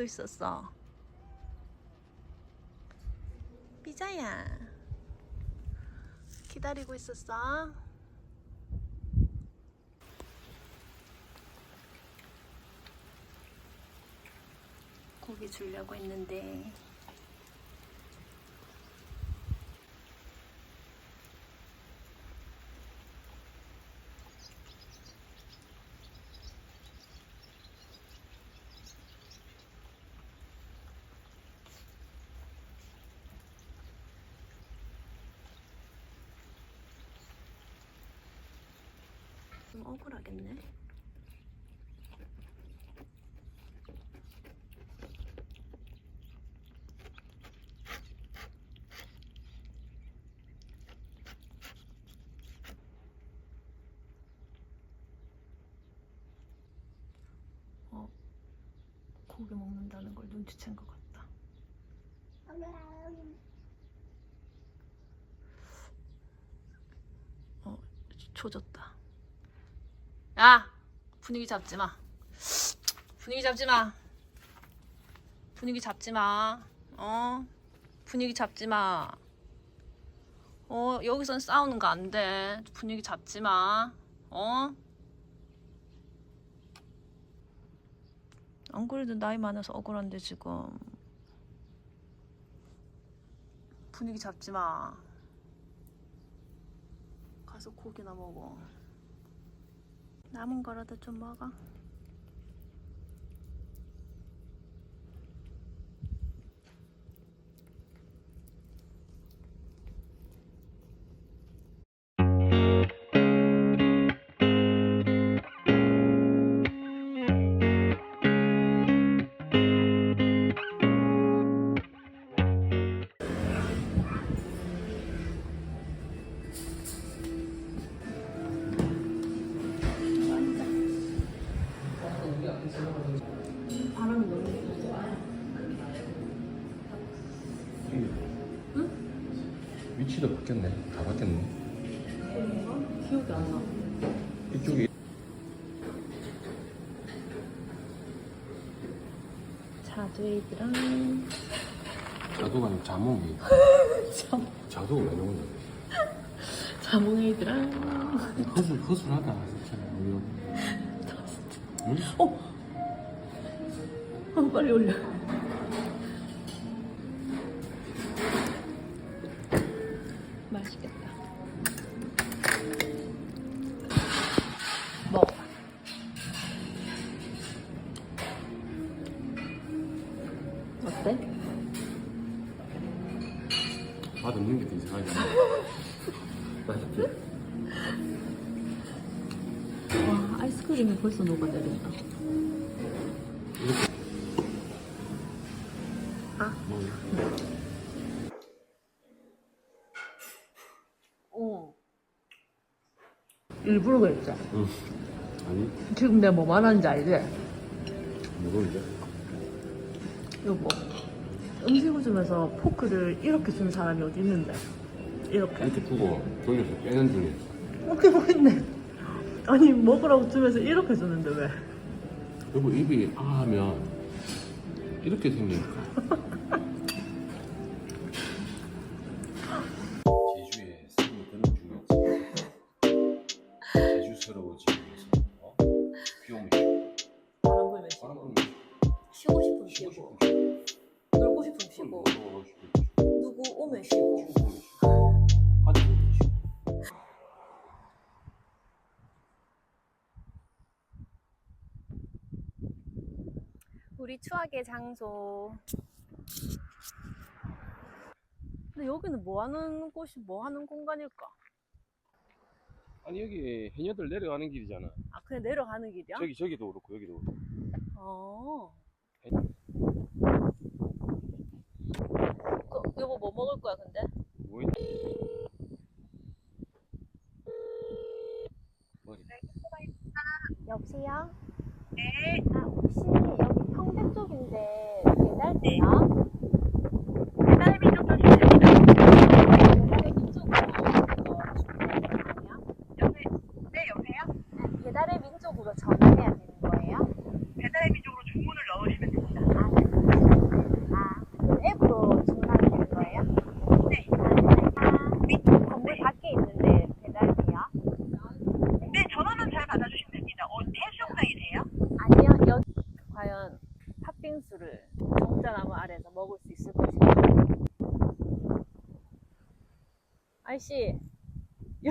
초로도 있었어. 삐자야. 기다리고 있었어. 고기 주려고 했는데 좀 억울하겠네. 어, 고기 먹는다는 걸 눈치챈 것 같다. 어, 조졌다. 야, 분위기 잡지 마. 분위기 잡지 마. 분위기 잡지 마. 어, 분위기 잡지 마. 어, 여기선 싸우는 거 안 돼. 분위기 잡지 마. 어? 안 그래도 나이 많아서 억울한데 지금. 분위기 잡지 마. 가서 고기나 먹어. 남은 거라도 좀 먹어. 자두에이드랑 자두가 아니고 자몽이. 자두가 왜 거야? 자몽에이드랑 허술 허술하다 진짜. 어! 어 빨리 올려. 아? 어. 일부러 그랬죠. 응. 아니 지금 내가 뭐 말하는지 알지? 모르는데. 여보 음식을 주면서 포크를 이렇게 주는 사람이 어디 있는데 이렇게 이렇게 두고 돌려서 빼는 중이었어. 어떻게 보겠네 아니 먹으라고 주면서 이렇게 주는데 왜 여보 입이 아 하면 이렇게 생기니까. 추억의 장소 근데 여기는 뭐 하는 곳이 뭐 하는 공간일까? 아니 여기 해녀들 내려가는 길이잖아. 아 그냥 내려가는 길이야? 저기 저기도 그렇고 여기도 그렇고. 어. 그, 여보 뭐 먹을 거야 근데? 뭐 있... 머리. 여보세요? 네. 아 혹시 여기 평택 쪽인데 배달돼요? 배달의 민족으로 그거 주문해야. 네? 네, 배달의 민족으로 전화해야 되는 거예요.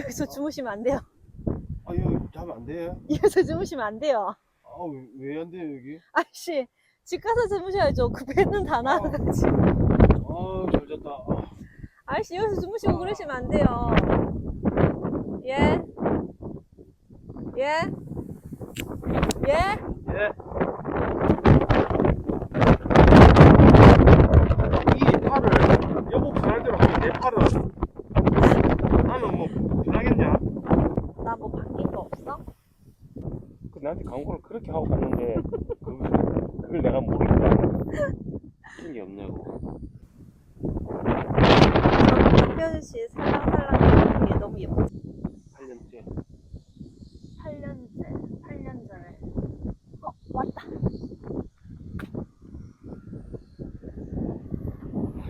여기서 주무시면 안 돼요. 아 여기 자면 안 돼? 여기서 주무시면 안 돼요. 아 왜 안 돼요 여기? 아씨, 집 가서 주무셔야죠. 그 배는 다 나가지고. 아잘 잤다. 아, 아저씨 여기서 주무시고 그러시면 안 돼요. 예? 예? 예? 예. 이 팔을 여보 편할 대로 하면 내 팔은 나는 뭐 편하겠냐? 나 뭐 바뀐 거 없어? 그 나한테 광고를 그렇게 하고 갔는데 그걸, 그걸 내가 그런 게 없냐고. 박병준 씨 살랑살랑 게 너무. 8년째. 8년째, 8년 전에. 어, 왔다.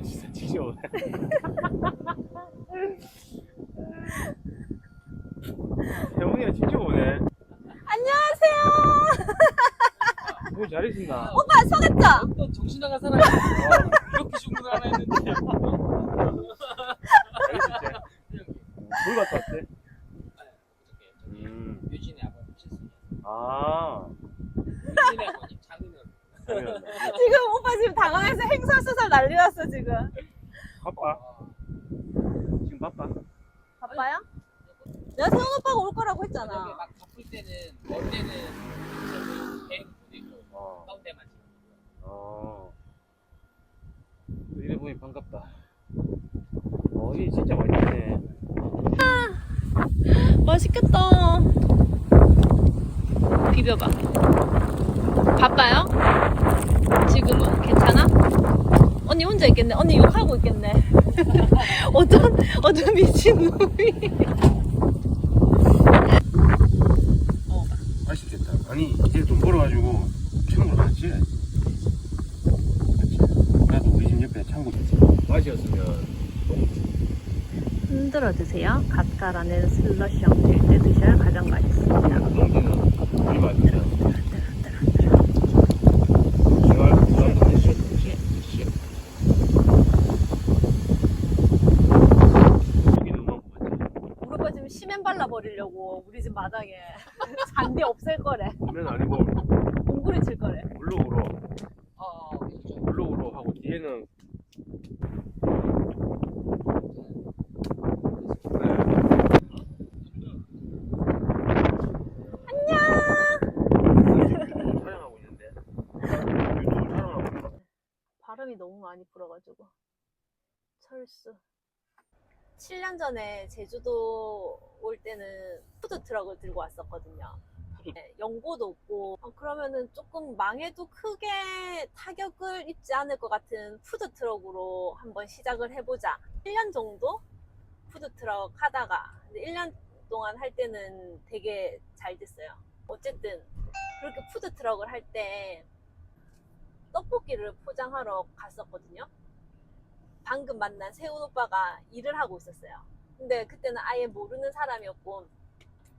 진짜 지겨우네. 태훈이가 진짜 오네. 안녕하세요. 뭐 잘해준다. 오빠 속았죠? 또 정신 나간 사람이 이렇게 주문을 하나 했는데. 뭘 갔다 왔대? 음. 유진의 아버님 실수님 아. 유진의 아버님 장인어른. 지금 오빠 지금 당황해서 행설수설 난리 났어 지금. 바빠. 지금 바빠. 바빠요? 내가 세훈 오빠가 올 거라고 저녁에 했잖아. 막 바쁠 때는 멀 때는 저기 계획 보내고 어. 가운데만 어. 또 이래 보니 반갑다. 어, 이 진짜 맛있네. 맛있겠다. 비벼봐. 바빠요? 지금은 괜찮아? 언니 혼자 있겠네. 언니 욕하고 있겠네. 어떤 어떤 미친놈이. 맛있겠다. 아니, 이제 돈 벌어가지고 창고를 갔지? 맞지? 나도 우리 집 옆에 창고 있지. 맛이었으면 흔들어 드세요. 갓 갈아낸 슬러시 형태일 때 드셔야 가장 맛있습니다. 농기는 지금 시멘 발라버리려고 우리 집 마당에 잔디 없앨 거래. 보면 아니고 공구리 칠 거래. 블록으로 어 그렇죠 블록으로 하고 뒤에는 안녕. 촬영하고 있는데 유튜브 촬영하고 있어. 바람이 너무 많이 불어가지고. 철수. 7년 전에 제주도 올 때는 푸드 트럭을 들고 왔었거든요. 푸드- 네, 연고도 없고. 어, 그러면은 조금 망해도 크게 타격을 입지 않을 것 같은 푸드 트럭으로 한번 시작을 해보자. 1년 정도 푸드 트럭 하다가. 근데 1년 동안 할 때는 되게 잘 됐어요. 어쨌든 그렇게 푸드 트럭을 할때 떡볶이를 포장하러 갔었거든요. 방금 만난 세훈 오빠가 일을 하고 있었어요. 근데 그때는 아예 모르는 사람이었고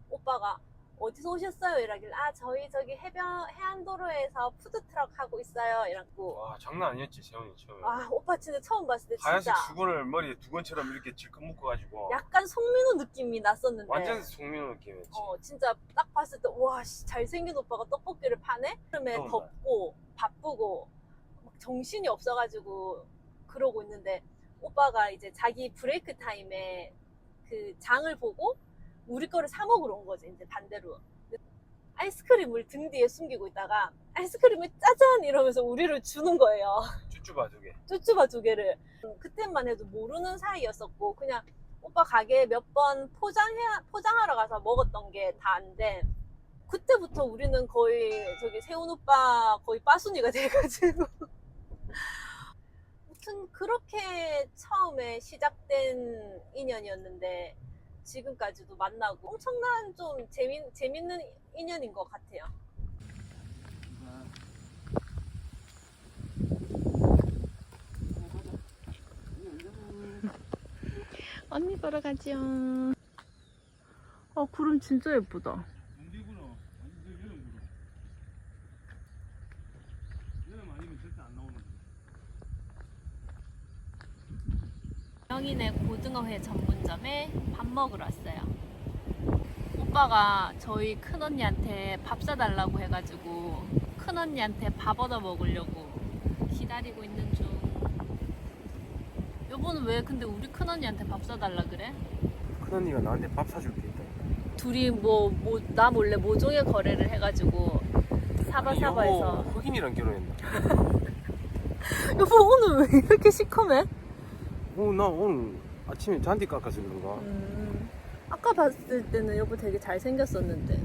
오빠가 어디서 오셨어요? 이러길래 아 저희 저기 해변 해안도로에서 푸드트럭 하고 있어요. 이랬고 와 장난 아니었지 세훈이 처음에 아 오빠 진짜 처음 봤을 때 하얀색 진짜 수건을 머리에 두건처럼 이렇게 질끈 묶어가지고 약간 송민호 느낌이 났었는데 완전 송민호 느낌이었지 어 진짜 딱 봤을 때와 잘생긴 오빠가 떡볶이를 파네? 그러면 덥고 바쁘고 막 정신이 없어가지고 그러고 있는데 오빠가 이제 자기 브레이크 타임에 그 장을 보고 우리 거를 사 먹으러 온 거지 이제 반대로. 아이스크림을 등 뒤에 숨기고 있다가 아이스크림을 짜잔 이러면서 우리를 주는 거예요. 쭈쭈바 두개. 쭈쭈바 두 개를. 그때만 해도 모르는 사이였었고 그냥 오빠 가게에 몇번 포장해 포장하러 가서 먹었던 게 다인데 그때부터 우리는 거의 저기 세훈 오빠 거의 빠순이가 돼가지고. 무튼 그렇게 처음에 시작된 인연이었는데 지금까지도 만나고 엄청난 좀 재미, 재밌는 인연인 것 같아요. 언니 보러 가죠. 어, 구름 진짜 예쁘다. 동기구나 완전 여름구나 여름 아니면 절대 안 나오는 명인의 고등어회 전문점에 밥 먹으러 왔어요. 오빠가 저희 큰언니한테 밥 사달라고 해가지고 큰언니한테 밥 얻어 먹으려고 기다리고 있는 중. 여보는 왜 근데 우리 큰언니한테 밥 사달라 그래? 큰언니가 나한테 밥 사줄 게 있다. 둘이 뭐 나 몰래 모종의 거래를 해가지고 사바사바해서 흑인이랑 결혼했나? 여보 오늘 왜 이렇게 시커매? 어, 나 오늘 아침에 잔디 깎아서 그런가? 음, 아까 봤을 때는 여보 되게 잘생겼었는데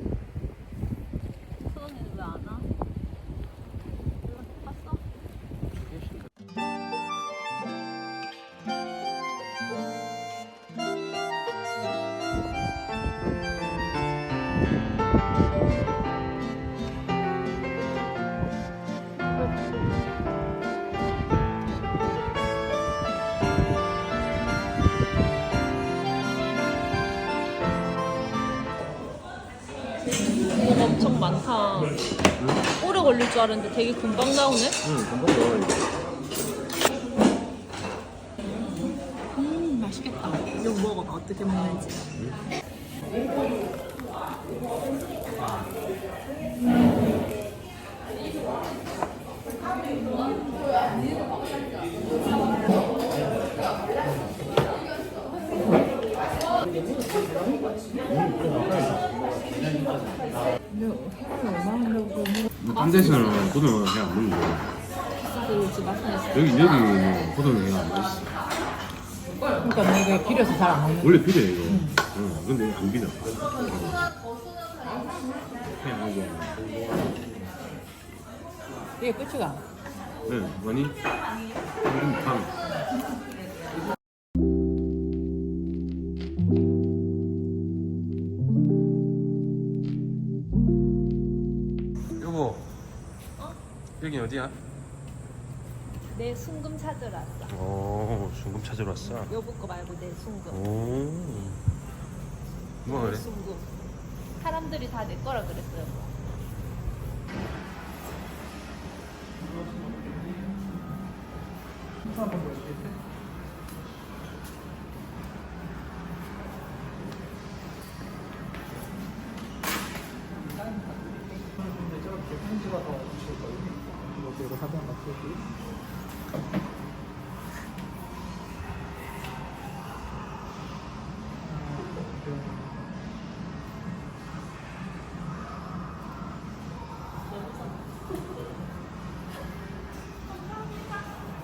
걸릴 줄 알았는데 되게 금방 나오네. 응, 금방 나와. 음 맛있겠다. 이거 먹어봐 어떻게 먹는지. 딴 데서는 고등어 그냥 안 먹는 거야. 그렇지. 여기 여기는 고등어 그냥 안 맛있어. 그러니까 내가 길에서 잘 안 먹는 원래 비려 이거. 응. 근데 안 비려. 그냥 하고. 이게 끝이가 네, 많이 탕. 어디야? 내 순금 찾으러 왔어. 오, 순금 찾으러 왔어. 여보 거 말고 내 순금. 오. 뭐가 그래? 내 순금. 사람들이 다 내 거라 그랬어요.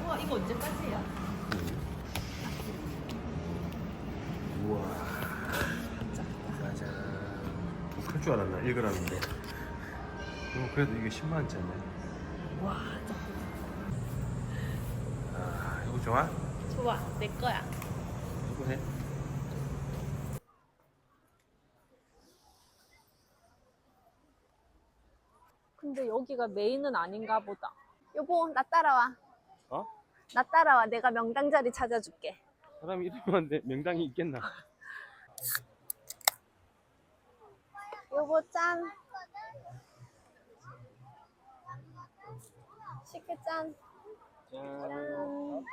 우와 이거 언제까지야? 우와. 짜잔. 할줄 알았나? 읽으라는데. 어, 그래도 이게 10만 원짜리. 와 아, 이거 좋아? 좋아 내 거야. 이거 해. 근데 여기가 메인은 아닌가 보다. 여보 나 따라와. 어? 나 따라와. 내가 명당 자리 찾아줄게. 사람 이름한데 명당이 있겠나? 여보 짠. 식혜 짠. 짠. 짠.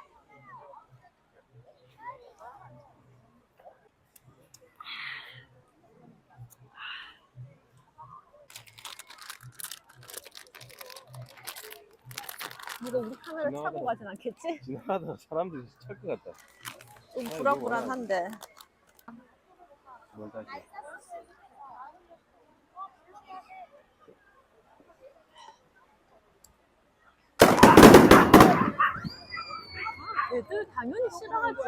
누가 우리 카메라 차고 지나가다가. 가진 않겠지? 지나가다가 사람들이 찰것 같다. 좀 아이고, 불안불안한데. 뭘 다시. 애들 당연히 싫어하지.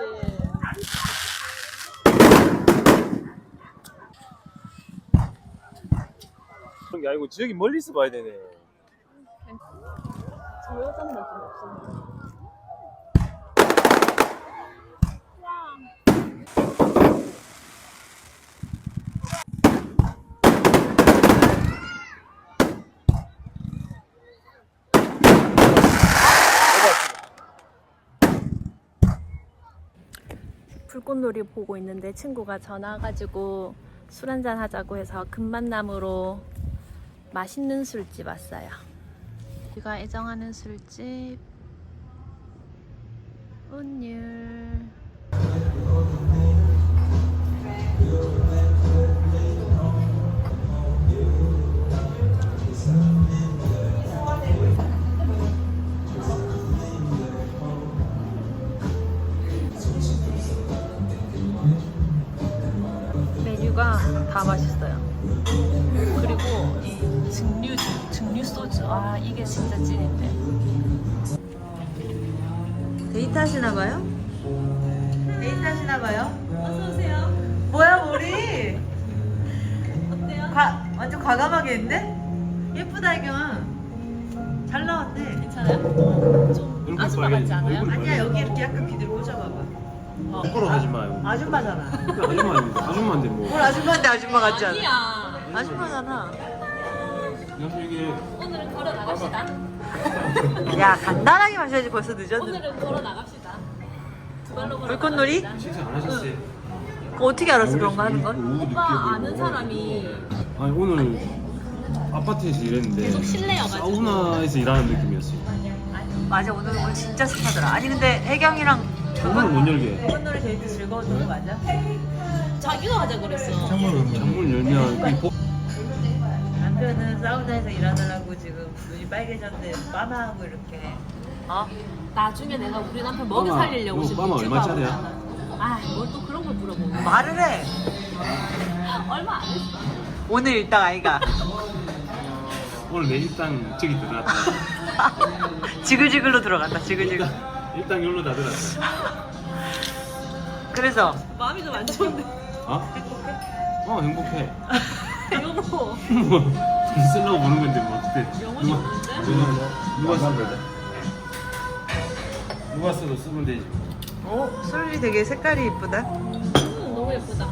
그런 게 아니고 멀리서 봐야 되네. 저 여자는 좀 없었는데. 불꽃놀이 보고 있는데 친구가 전화 와가지고 술 한잔 하자고 해서 금만남으로 맛있는 술집 왔어요. 우리가 애정하는 술집 운율 다 맛있어요. 그리고 이 증류 증류 소주 아 이게 진짜 찐인데. 데이트 하시나 봐요? 데이트 하시나 봐요? 어서 오세요. 뭐야 머리? 어때요? 과, 완전 과감하게 했네? 예쁘다 이경. 잘 나왔네. 괜찮아요? 어, 좀 아줌마 같지 않아요? 아니야 여기 이렇게 약간 비늘 꽂아봐봐. 부끄러워하지 마요. 아줌마잖아 아줌마 아닙니다. 아줌마인데 뭐. 뭘 아줌마인데 아줌마 같지 않아 아니야. 아줌마잖아 그래서 이게 오늘은 걸어 나갑시다. 야 간단하게 마셔야지 벌써 늦었는데 오늘은 걸어 나갑시다. 두 발로 걸어. 불꽃놀이? 나갑시다. 식사 안 하셨어요? 그거 어떻게 알았어 그런 거 하는 건? 오빠 아는 사람이 아니 오늘 아파트에서 일했는데 계속 실내여가지고. 사우나에서 일하는 느낌이었어요. 맞아 오늘 오늘 진짜 습하더라 아니 근데 혜경이랑 창문을 못 열게. 불꽃놀이 데이트 즐거웠던 거 맞아? 자기가 하자 그랬어. 창문 열면 이 보... 남편은 사우나에서 일하느라고 지금 눈이 빨개졌는데 빠마하고 이렇게 어? 나중에 내가 우리 남편 먹여 빠마, 살리려고 이거 지금 빠마 유튜브 얼마짜리야? 하고 있잖아. 아, 뭘 또 그런 걸 물어보고. 말을 해 얼마 안 했어. 오늘 일당 아이가 오늘 내 일당 저기 들어갔다. 지글지글로 들어간다 지글지글 일당 열로 다 들어갔다. 그래서 마음이 좀 안 좋은데. 어? 어 행복해. 여보. 뭐돈 쓰려고 보는 건데 뭐 어떻게? 영혼이 누가 없는데? 누가 누가 쓰면 누가 써도 쓰면 되지. 어? 솔리 되게 색깔이 이쁘다 음, 너무 예쁘다.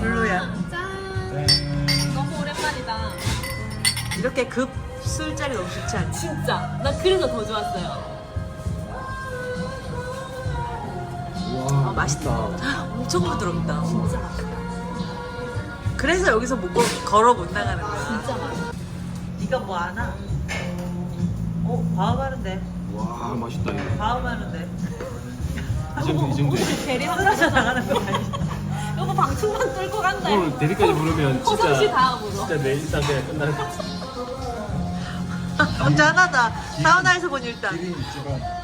블루야 짠. 너무 오랜만이다. 이렇게 급 술자리 너무 좋지 않지? 진짜. 나 그래서 더 좋았어요. 와 아, 맛있다. 엄청 부드럽다 그래서 여기서 못 걸- 걸어 못 나가는 거야 진짜 맛있어. 네가 뭐 아나? 어? 과음하는데 와 맛있다 이거. 과음하는데 이 정도 이 정도. 대리 한 쓰러져 번. 나가는 거 아니야? 여보 방충망 뚫고 간다. 오늘 대리까지 부르면 허성씨 진짜 다음으로. 진짜 내 일당 그냥 끝나는. 혼자 하나다 사우나에서 본 일당 야.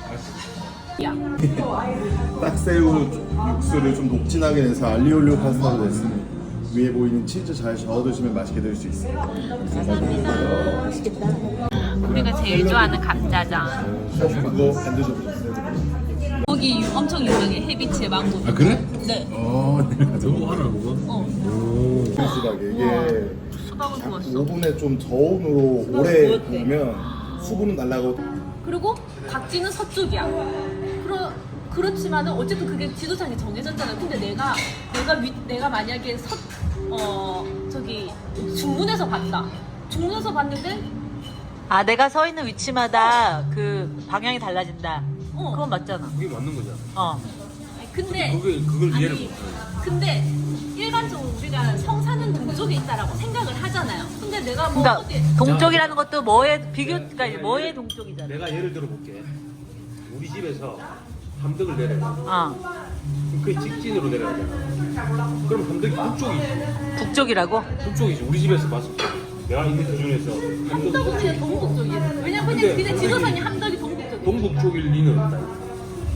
딱새우 육수를 좀 녹진하게 내서 알리올리오 파스타로 냈습니다. 위에 보이는 치즈 잘 저어 드시면 맛있게 드실 수 있어요. 우리가 제일 좋아하는 감자장. 그거 안 드셔보셨어요? 거기 유- 엄청 유명해. 해비치의 망고. 아 그래? 네. 어, 내가 너무 하나 먹어? 어. 소스하게 이게 수박은 구웠어. 오븐에 좀 저온으로 오래 구우면 수분은 날라가고 그리고 각지는 서쪽이야. 그러, 그렇지만은 어쨌든 그게 지도상에 정해졌잖아. 근데 내가 내가 위, 내가 만약에 서, 어 저기 중문에서 봤다. 중문에서 봤는데 아 내가 서 있는 위치마다 그 방향이 달라진다 어. 그건 맞잖아 그게 맞는 거잖아. 어 근데 그걸 그걸 이해를 아니, 못하네. 근데 일반적으로 우리가 성사는 동쪽에 있다라고 생각을 하잖아요. 근데 내가 뭐 그러니까 어디 동쪽이라는 것도 뭐의 비교 그러니까 뭐의 동쪽이잖아 내가 예를 들어 볼게. 우리 집에서 함덕을 내려가. 어 그럼 그 직진으로 내려가잖아. 그럼 함덕이 북쪽이지. 북쪽이라고 북쪽이지. 우리 집에서 봤을 때. 내가 있는 기준에서 함덕은 그냥 함덕이 동북 쪽이야. 왜냐면 근데 그냥 그냥 함덕이 지도상이 함덕이 동북 쪽이야. 동북 쪽일 리는 없다.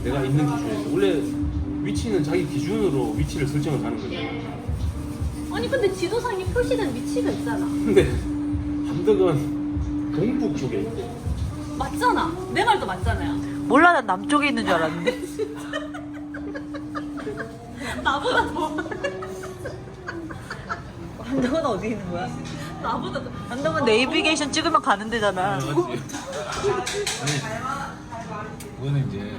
내가 있는 기준에서. 원래 위치는 자기 기준으로 위치를 설정을 하는 거잖아. 아니 근데 지도상에 표시된 위치가 있잖아. 근데 함덕은 동북 쪽에 있대. 맞잖아. 내 말도 맞잖아요. 몰라 난 남쪽에 있는 줄 알았는데 나보다 더 한동은 어디 있는 거야? 나보다 더. 한동은 네이비게이션 찍으면 가는 데잖아 그거는 이제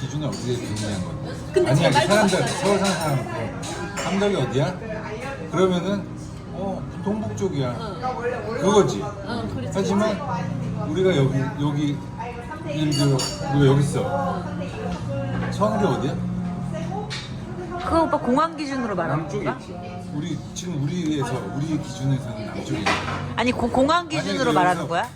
기준을 어떻게 정리한 건데? 근데 제 아니야 말도 사람들 맞아요. 서울 사는 사람들 함덕이 어디야? 그러면은 어 동북 쪽이야 그거지. 응, 그렇지. 하지만 우리가 여기 여기 예를 들어 우리가 여기 있어. 서울이 어디야? 그거 오빠 공항 기준으로 말하는 남쪽에 건가? 있지. 우리 지금 우리에서 우리 기준에서는 남쪽이야. 아니 고- 공항 기준으로 아니, 말하는 거야?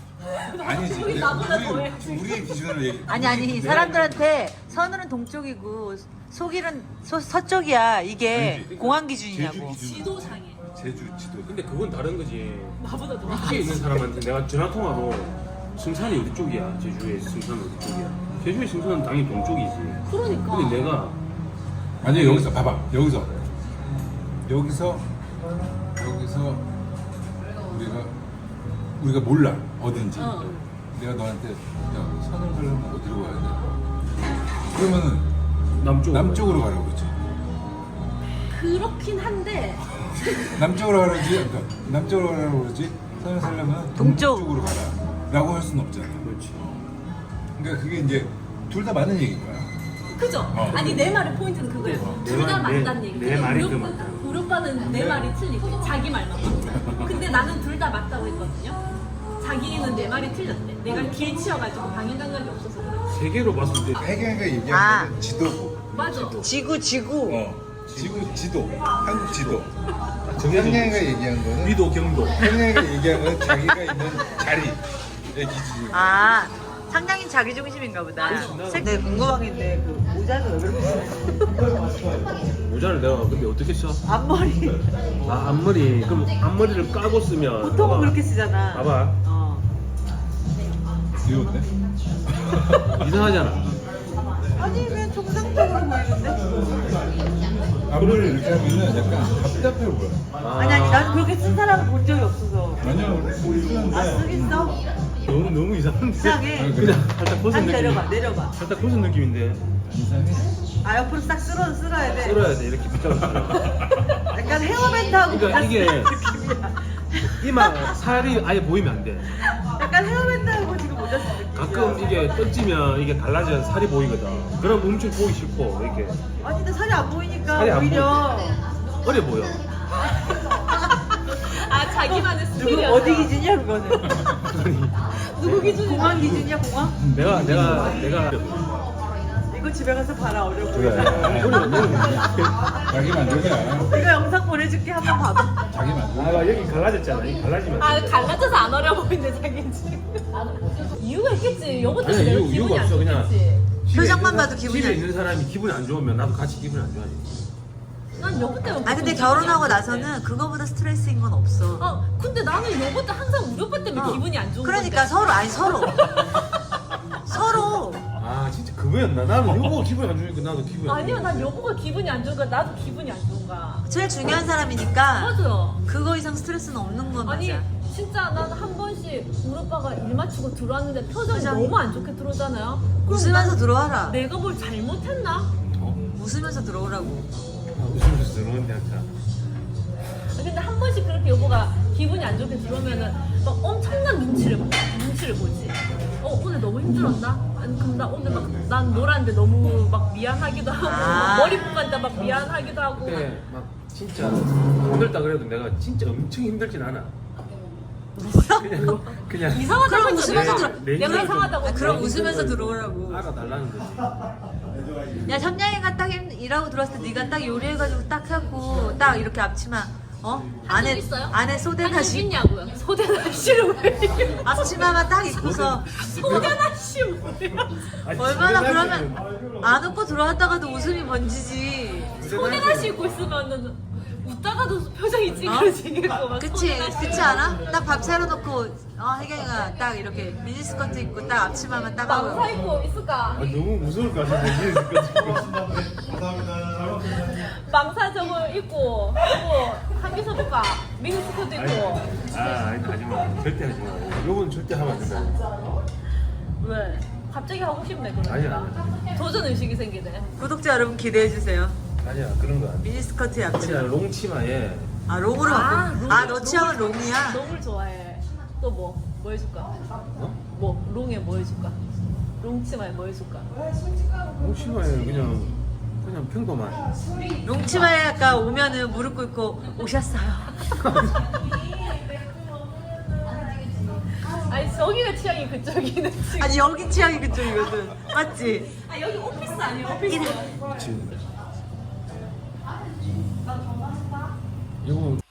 아니지. 우리 나보다 더해. 우리, 지금 우리의 기준으로 얘기. 아니 아니 사람들한테 서늘은 동쪽이고 속일은 서, 서쪽이야 이게 아니지. 공항 제주 기준이냐고 기준. 지도상에 제주 지도. 근데 그건 다른 거지. 나보다 더. 위치에 있는 사람한테 내가 전화 통화로 승산이 어디 쪽이야? 제주의 승산은 어디 쪽이야? 제주의 승산은 당연히 동쪽이지. 그러니까. 근데 내가 아니 여기서 봐봐 여기서 여기서 여기서 우리가 우리가 몰라 어딘지. 어. 내가 너한테 야 산을 가려면 어디로 가야 돼? 그러면은 남쪽으로. 남쪽으로 가라고 그러지. 그렇긴 한데 남쪽으로 가라지. 그러니까 남쪽으로 가라고 그러지. 산을 살려면 동쪽. 동쪽 으로 가라라고 할 수는 없잖아. 그렇지. 그러니까 그게 이제 둘 다 맞는 얘기인 거야. 그죠? 어. 아니 내 말의 포인트는 그거예요. 어. 둘 다내 말- 맞다는 내- 얘기. 내 말이 우리 그 오빠- 맞다. 우리 오빠는 내 말이 틀리고 자기 말만 맞다. 근데 나는 둘 다 맞다고 했거든요. 자기는 내 말이 틀렸대. 내가 길 치여가지고 방해 감각이 없어서 그래. 세계로 봤을 때 해경이가 얘기한 아. 거는 지도고. 맞아. 지구 지구. 어. 지구 지도. 한국 지도. 정해진 해경이가 얘기한 거는 위도 경도. 해경이가 얘기한 거는 자기가 있는 기준. 아 상당히 자기 중심인가 보다. 네 궁금한 게 있는데 그 모자는 왜 그렇게 쓰는 모자를 내가 근데 어떻게 써? 앞머리 아 앞머리 그럼 앞머리를 까고 쓰면 보통은 봐봐. 그렇게 쓰잖아. 봐봐 어. 귀여운데? 이상하잖아. 아니 왜 정상적으로 보이는데? 앞머리를 이렇게 하면은 약간 답답해 보여. 아니 아니 난 그렇게 쓴 사람을 본 적이 없어서. 아니야, 우리 쓰는데. 아 쓰긴 써? 너무 너무 이상한데. 이상해. 그냥 살짝 벗은 다시 느낌. 내려봐 내려봐. 살짝 벗은 느낌인데 이상해. 아 옆으로 싹 쓸어 쓸어야 돼. 쓸어야 돼 이렇게 붙잡아서. 약간 헤어밴드하고 그러니까 같은 이게- 느낌이야. 이마 살이 아예 보이면 안 돼. 약간 헤어밴드 가끔 이게 던지면 이게 갈라져서 살이 보이거든. 그럼 엄청 보기 싫고 이렇게 아니 근데 살이 안 보이니까 살이 안 오히려 어려 보여. 아 자기만의 누구 스킬이야. 어디 기준이야 그거는? 누구 기준이야? 공항 기준이야 공항? 내가 내가 내가 이거 집에 가서 봐라 어려 그래. 보이잖아. 자기 만족이야. 이거 영상 보내줄게 한번 봐봐. 자기 만족. 아 여기 갈라졌잖아. 이 갈라지면. 아안 돼. 갈라져서 안 어려 보이는데 자기 지금. 이유가 있겠지. 요거 때문에 아니, 내가 이유- 기분이 이유가 안 없어, 그냥. 좋겠지. 집에 표정만 있는 봐도 기분이 집에 안 있는 사람이 기분이 안 좋으면 나도 같이 기분이 안 좋아지. 난 요거 때문에. 아 근데 기분이 결혼하고 안 좋은데. 나서는 그거보다 스트레스인 건 없어. 어 근데 나는 때 항상 우리 오빠 때문에 어. 기분이 안 좋은 그러니까 건데. 서로 아니 서로 아 진짜 그거였나? 나는 요거 기분이 안 좋으니까 나도 기분이 안 아니요 좋아. 난 여보가 기분이 안 좋은가 나도 기분이 안 좋은가. 제일 중요한 사람이니까 맞아요. 그거 이상 스트레스는 없는 건 아니 맞아. 진짜 난 한 번씩 우리 오빠가 일 마치고 들어왔는데 표정이 표정이- 너무 안 좋게 들어오잖아요. 그럼 웃으면서 난 들어와라. 내가 뭘 잘못했나? 어? 웃으면서 들어오라고. 아, 웃으면서 들어오는데 아까. 근데 한 번씩 그렇게 여보가 기분이 안 좋게 들어오면은 막 엄청난 눈치를 봐. 눈치를 보지. 어 오늘 너무 힘들었나? 아니 그럼 나 오늘 막난 놀았는데 너무 막 미안하기도 하고 아. 막 머리 뽑았다 막 미안하기도 하고. 그때 막 진짜 힘들다 그래도 내가 진짜 엄청 힘들진 않아. 그냥 그냥 이상하다고 그럼 웃으면서 내가. 들어- 내가 내가 이상하다고 아. 그럼 웃으면서 들어오라고. 알아달라는 거지. 야 삼양이가 딱 일- 일하고 들어왔을 때 네가 딱 요리해가지고 딱 하고 딱 이렇게 앞치마 어 안에 적 있어요? 안에 소대나 시 있냐고요? 소대나 씨를 왜 이렇게 앞치마만 딱 입고서 소대나 씨 얼마나 그러면 안 웃고 들어왔다가도 웃음이 번지지. 소대나 씨 입고 있으면은 웃다가도 표정이 찌그러지겠고 막 어? 그치. 그치 않아? 딱 밥 차려놓고 어 혜경이가 딱 이렇게 미니스커트 입고 딱 앞치마만 딱 망사 하고 입고 있을까? 아, 너무 무서울 것 같은데 이게 망사 저거 입고 그리고 한개 서볼까? 미니스커트 입고 아 아니 하지 마 절대 하지 마 요건 절대 하면 안 된다 왜? 갑자기 하고 싶네 그러니까 아니야. 도전 의식이 생기네 구독자 여러분 기대해주세요 아니야 그런 거 아니야 미니스커트에 앞치마 그냥 롱치마에 아 롱으로 아, 롱이- 아너 취향은 롱이야? 롱을 좋아해 또 뭐? 뭐 해줄까? 어? 뭐? 롱에 뭐 해줄까? 롱치마에 뭐 해줄까? 롱치마에 그냥 그냥 평범한 롱치마에 아까 오면은 무릎 꿇고 오셨어요 아니 저기가 취향이 그쪽이네 지금 아니 여기 취향이 그쪽이거든 맞지? 아 여기 오피스 아니야 오피스 이거